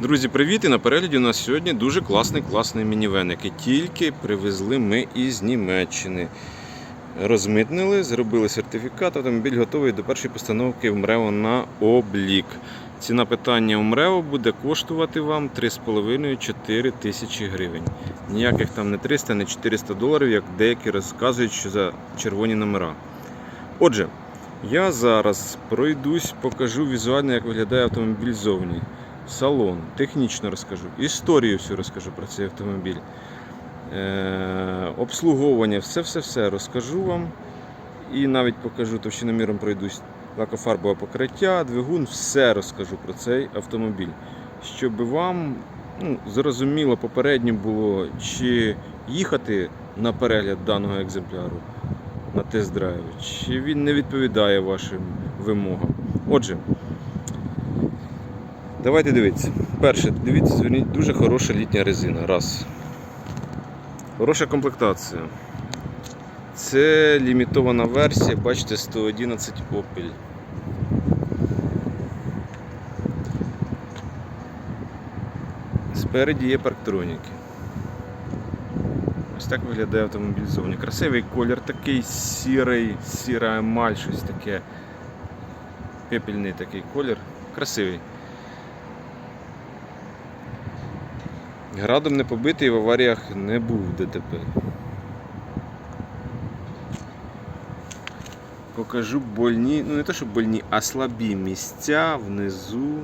Друзі, привіт! І на перегляді у нас сьогодні дуже класний класний мінівен, який тільки привезли ми із Німеччини. Розмитнили, зробили сертифікат, автомобіль готовий до першої постановки в МРЕО на облік. Ціна питання у МРЕО буде коштувати вам 3,5-4 тисячі гривень. Ніяких там не 300, не 400 доларів, як деякі розказують, що за червоні номера. Отже, я зараз пройдусь, покажу візуально, як виглядає автомобіль ззовні салон, технічно розкажу, історію всю розкажу про цей автомобіль. Е, обслуговування, все-все-все розкажу вам. І навіть покажу товщиноміром пройдусь лакофарбове покриття, двигун, все розкажу про цей автомобіль. Щоб вам ну, зрозуміло попередньо було, чи їхати на перегляд даного екземпляру на тест-драйв, чи він не відповідає вашим вимогам. Отже, Давайте дивитися. Перше, дивіться, зверніть, дуже хороша літня резина. Раз. Хороша комплектація. Це лімітована версія, бачите, 111 Opel. Спереді є парктроніки. Ось так виглядає автомобіль зовні. Красивий колір такий сірий, сіра емаль, щось таке. Пепельний такий колір. Красивий. Градом не побитий в аваріях не був ДТП. Покажу больні, ну не те, що больні, а слабі місця внизу.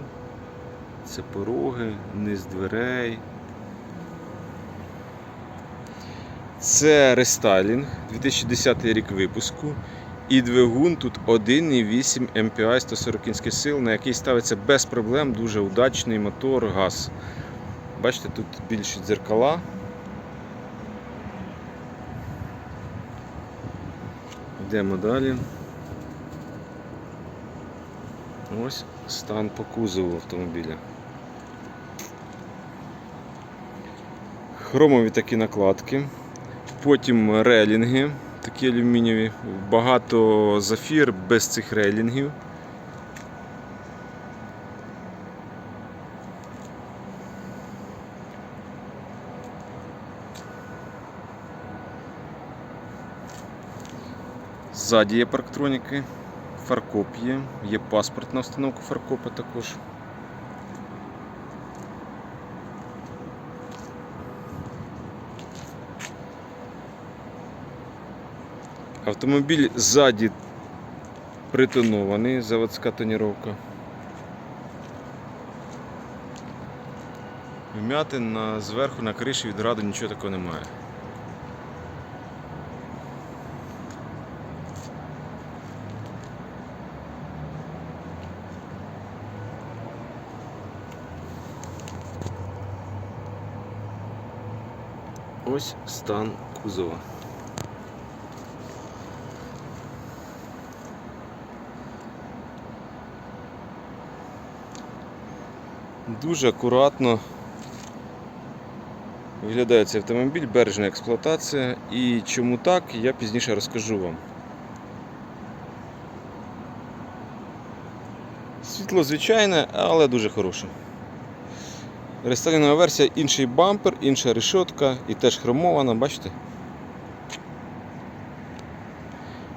Це пороги, низ дверей. Це рестайлінг, 2010 рік випуску. І двигун тут 1,8 MPI 140 кінських сил, на який ставиться без проблем, дуже удачний мотор, газ. Бачите, тут більші дзеркала. Йдемо далі. Ось стан по кузову автомобіля. Хромові такі накладки. Потім релінги, такі алюмінієві. Багато зафір без цих рейлінгів. Ззаді є парктроніки, фаркоп є, є паспорт на встановку фаркопа також. Автомобіль ззаді притонований, заводська тоніровка. Вмятин на зверху на криші від раду нічого такого немає. Ось стан кузова. Дуже акуратно виглядає цей автомобіль, бережна експлуатація. І чому так, я пізніше розкажу вам. Світло звичайне, але дуже хороше. Рестайлінгова версія, інший бампер, інша решетка і теж хромована, бачите?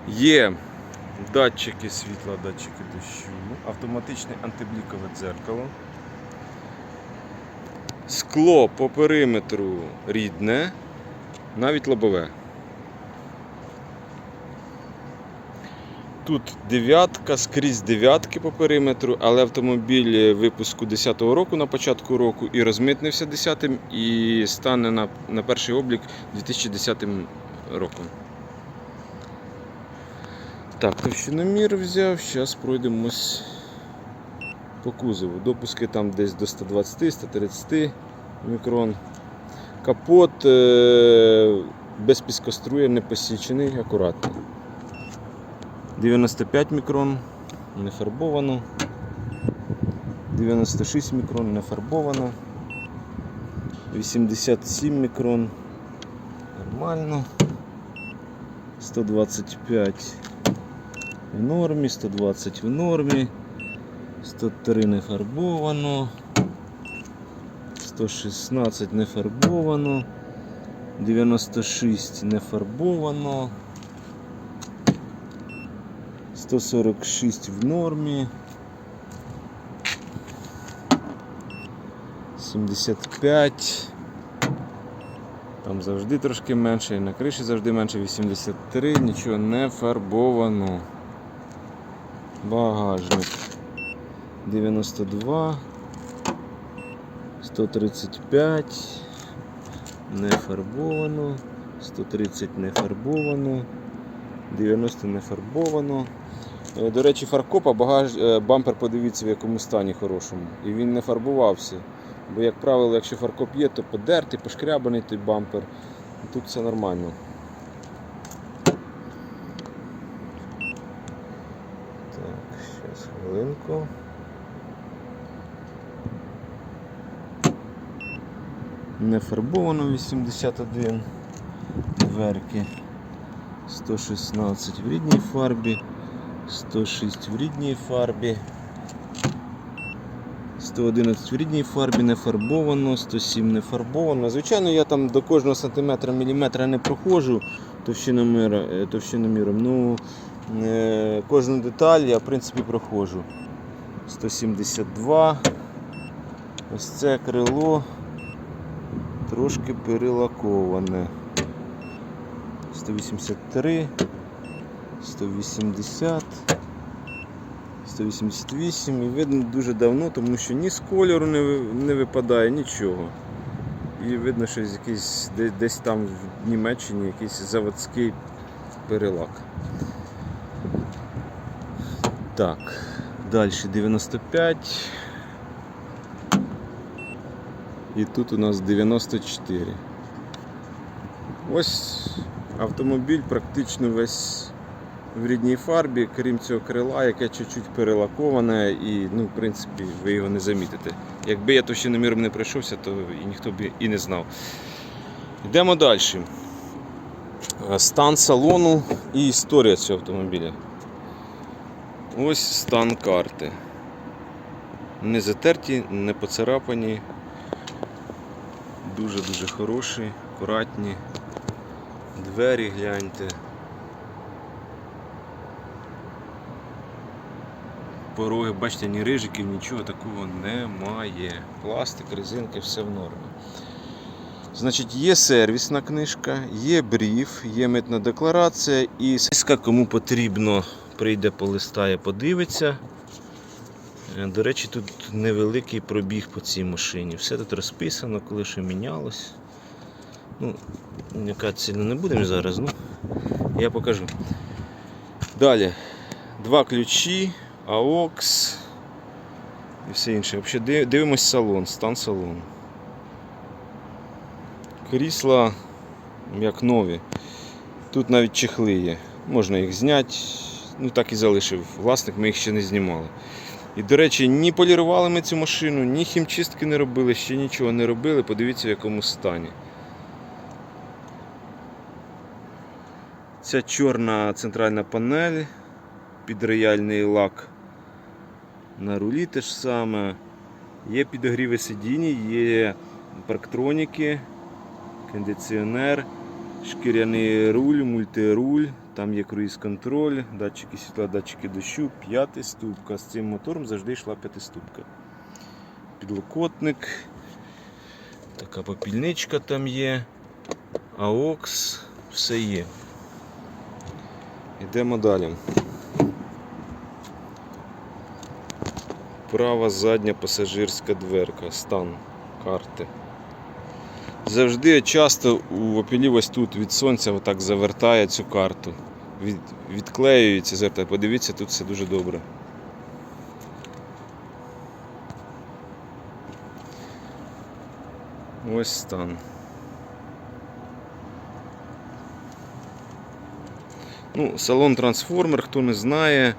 Є датчики світла, датчики дощу, автоматичне антиблікове дзеркало. Скло по периметру рідне, навіть лобове. Тут дев'ятка, скрізь дев'ятки по периметру, але автомобіль випуску 10-го року на початку року і розмитнився 10-м і стане на, на перший облік 2010 роком. Так, товщиномір взяв, зараз пройдемось по кузову. Допуски там десь до 120-130 мікрон. Капот е- без піскоструя, не посічений, акуратний. 95 мікрон, не фарбовано. 96 мікрон, не фарбовано. 87 мікрон. Нормально. 125 в нормі, 120 в нормі. 103 не фарбовано. 116 не фарбовано. 96 не фарбовано. 146 в нормі. 75. Там завжди трошки менше, і на криші завжди менше 83, нічого не фарбовано. Багажник 92, 135, не фарбовано, 130 не фарбовано, 90 не фарбовано. Е, До речі, фаркопа багаж, е, бампер подивіться в якому стані хорошому. І він не фарбувався. Бо, як правило, якщо фаркоп є, то подертий, пошкрябаний той бампер. Тут все нормально. Так, зараз хвилинку. Не фарбовано 81 дверки. 116 в рідній фарбі, 106 в рідній фарбі. 111 в рідній фарбі не фарбовано, 107 не фарбовано. Звичайно, я там до кожного сантиметра міліметра не проходжу товщиноміра, е, товщиноміром. Ну, е, кожну деталь я в принципі проходжу. 172. Ось це крило трошки перелаковане. 183, 180. 188 і видно дуже давно, тому що ні з кольору не, не випадає, нічого. І видно, що якийсь десь, там в Німеччині якийсь заводський перелак. Так, далі 95. І тут у нас 94. Ось автомобіль практично весь в рідній фарбі, крім цього крила, яке чуть-чуть перелаковане і, ну, в принципі, ви його не замітите. Якби я товщиноміром не пройшовся, то і ніхто б і не знав. Йдемо далі. Стан салону і історія цього автомобіля. Ось стан карти. Не затерті, не поцарапані. Дуже-дуже хороші, акуратні. Двері гляньте. Пороги, бачите, ні рижиків, нічого такого немає. Пластик, резинки, все в нормі. Значить, є сервісна книжка, є бриф, є митна декларація і списка, кому потрібно, прийде, полистає, подивиться. Е, До речі, тут невеликий пробіг по цій машині. Все тут розписано, коли що мінялось. Ну, яка сильно не будемо зараз, ну я покажу. Далі. Два ключі, AUX і все інше. Взагалі дивимось салон, стан салону. Крісла як нові. Тут навіть чехли є. Можна їх зняти. Ну так і залишив власник, ми їх ще не знімали. І, до речі, ні полірували ми цю машину, ні хімчистки не робили, ще нічого не робили. Подивіться, в якому стані. Ця чорна центральна панель, під підрояльний лак на рулі те ж саме. Є підогріви сидінь, є парктроніки, кондиціонер, шкіряний руль, мультируль, там є круїз-контроль, датчики світла, датчики дощу, п'ятиступка. З цим мотором завжди йшла п'ятиступка. Підлокотник, така попільничка там є, AUX, все є. Йдемо далі. Права задня пасажирська дверка, стан карти. Завжди часто у опілів ось тут від сонця отак завертає цю карту. Від, відклеюється, завертає. Подивіться, тут все дуже добре. Ось стан. Ну, салон трансформер, хто не знає.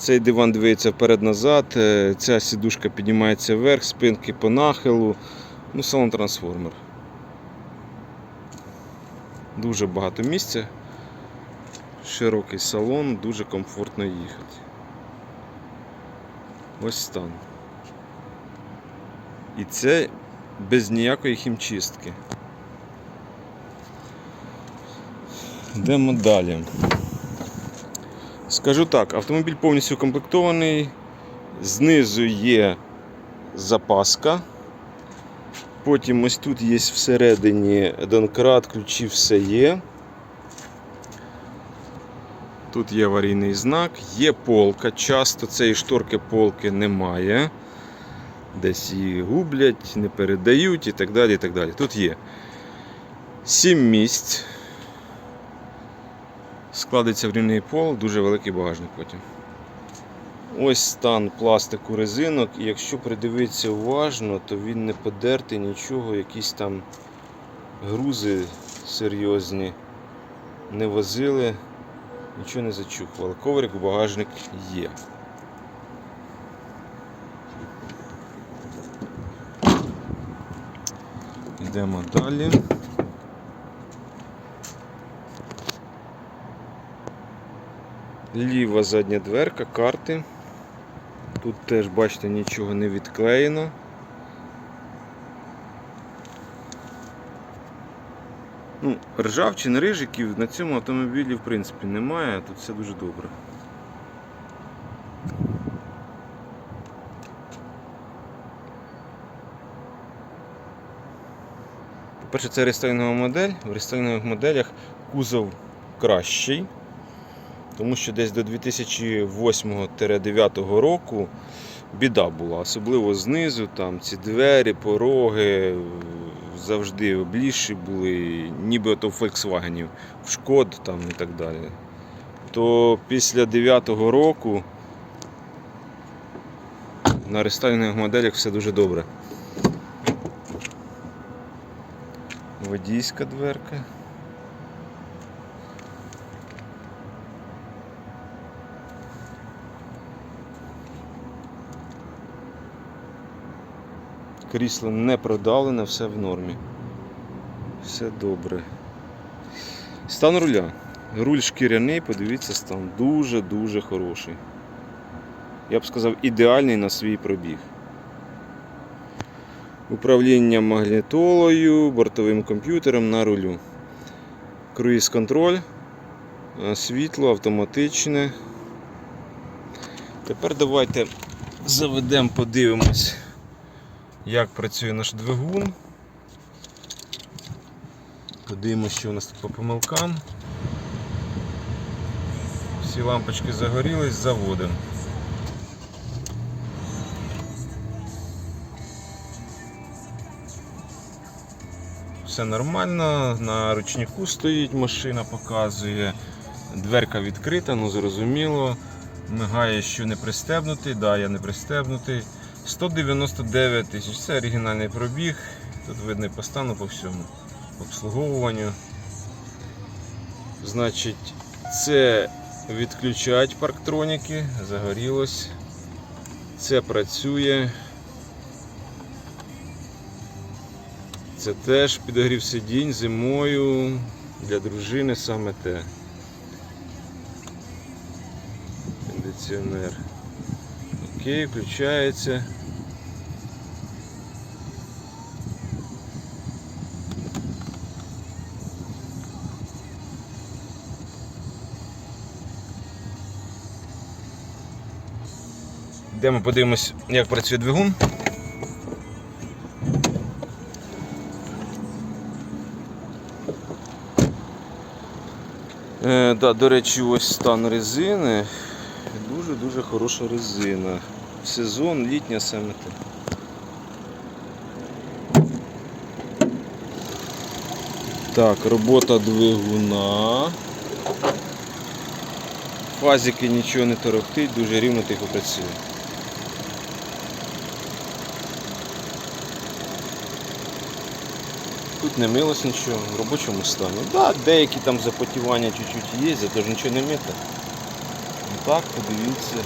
Цей диван дивиться вперед-назад, е, ця сідушка піднімається вверх, спинки по нахилу. Ну, салон трансформер. Дуже багато місця. Широкий салон, дуже комфортно їхати. Ось стан. І це без ніякої хімчистки. Йдемо далі. Скажу так, автомобіль повністю укомплектований. Знизу є запаска. Потім ось тут є всередині донкрат, ключі все є. Тут є аварійний знак, є полка. Часто цієї шторки полки немає. Десь її гублять, не передають і так далі. І так далі. Тут є 7 місць. Складеться в рівний пол, дуже великий багажник потім. Ось стан пластику резинок, і якщо придивитися уважно, то він не подертий нічого, якісь там грузи серйозні не возили, нічого не зачухували. Коврик у багажник є. Йдемо далі. Ліва задня дверка, карти. Тут теж, бачите, нічого не відклеєно. Ну, ржавчин, рижиків на цьому автомобілі в принципі немає, тут все дуже добре. По-перше, це рестайлінгова модель. В рестайлінгових моделях кузов кращий. Тому що десь до 2008-2009 року біда була, особливо знизу, там ці двері, пороги завжди облізші були, ніби ото в Volkswagen, в Шкод там і так далі. То після 9-го року на рестайлінгових моделях все дуже добре. Водійська дверка. Крісло не продавлене, все в нормі. Все добре. Стан руля. Руль шкіряний, подивіться, стан дуже-дуже хороший. Я б сказав, ідеальний на свій пробіг. Управління магнітолою, бортовим комп'ютером на рулю. Круїз контроль, е, світло автоматичне. Тепер давайте заведемо, подивимось як працює наш двигун. Подивимося, що у нас тут по помилкам. Всі лампочки загорілись, заводимо. Все нормально, на ручнику стоїть машина, показує. Дверка відкрита, ну зрозуміло. Мигає, що не пристебнутий, да, я не пристебнутий. 199 тисяч, це оригінальний пробіг. Тут видно по стану по всьому, обслуговуванню. Значить, це відключають парктроніки, загорілось. Це працює. Це теж підогрів сидінь зимою для дружини саме те. Кондиціонер. Окей, включається. Йдемо подивимось, як працює двигун. Е, да, до речі, ось стан резини. Дуже-дуже хороша резина. Сезон, літня саме те. Так, робота двигуна. Фазики нічого не торохтить, дуже рівно тихо працює. Тут не милось нічого, в робочому стані. Да, деякі там запотівання чуть-чуть є, зато ж нічого не мити. Так, подивіться.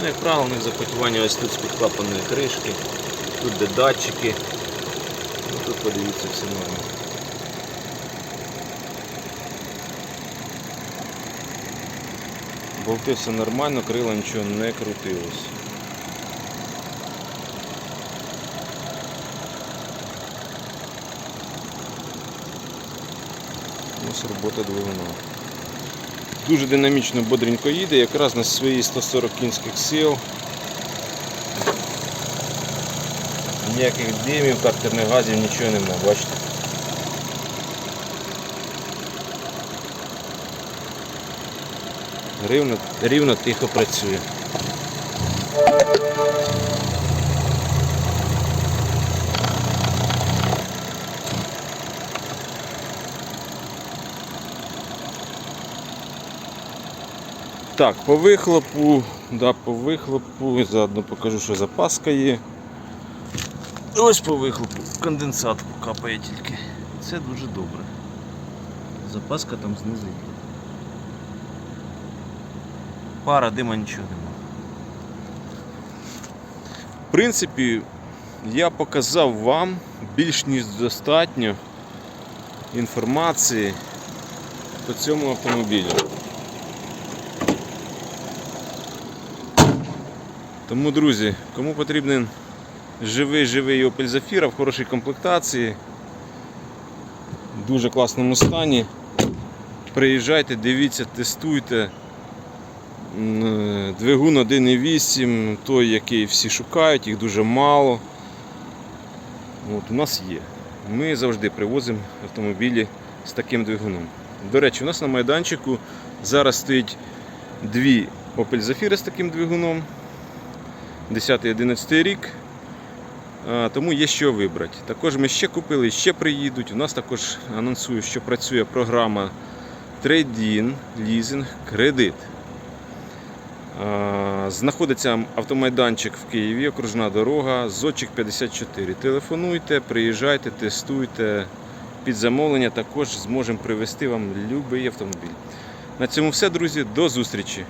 Ну, як правило, у них запотівання ось тут з підклапаної кришки, тут де датчики. Ну, тут подивіться все нормально. Болти все нормально, крила нічого не крутилось. Ось робота двигуна. Дуже динамічно бодренько їде, якраз на свої 140 кінських сил. Ніяких димів, картерних газів, нічого нема, бачите. Рівно, рівно тихо працює. Так, по вихлопу, да, по вихлопу, заодно покажу, що запаска є. Ось по вихлопу, конденсат капає тільки. Це дуже добре. Запаска там знизу. є. Пара, дима нічого нема. В принципі, я показав вам більш ніж достатньо інформації по цьому автомобілю. Тому, друзі, кому потрібен живий живий Opel Zafira в хорошій комплектації, в дуже класному стані, приїжджайте, дивіться, тестуйте. Е, Двигун 1.8, той, який всі шукають, їх дуже мало. От, у нас є. Ми завжди привозимо автомобілі з таким двигуном. До речі, у нас на майданчику зараз стоїть дві Opel Zafira з таким двигуном. 10-11 рік. Тому є що вибрати. Також ми ще купили, ще приїдуть. У нас також анонсую, що працює програма Trade-in, лізинг, кредит. Знаходиться автомайданчик в Києві, окружна дорога, Зодчик 54. Телефонуйте, приїжджайте, тестуйте. Під замовлення також зможемо привезти вам будь-який автомобіль. На цьому все, друзі. До зустрічі!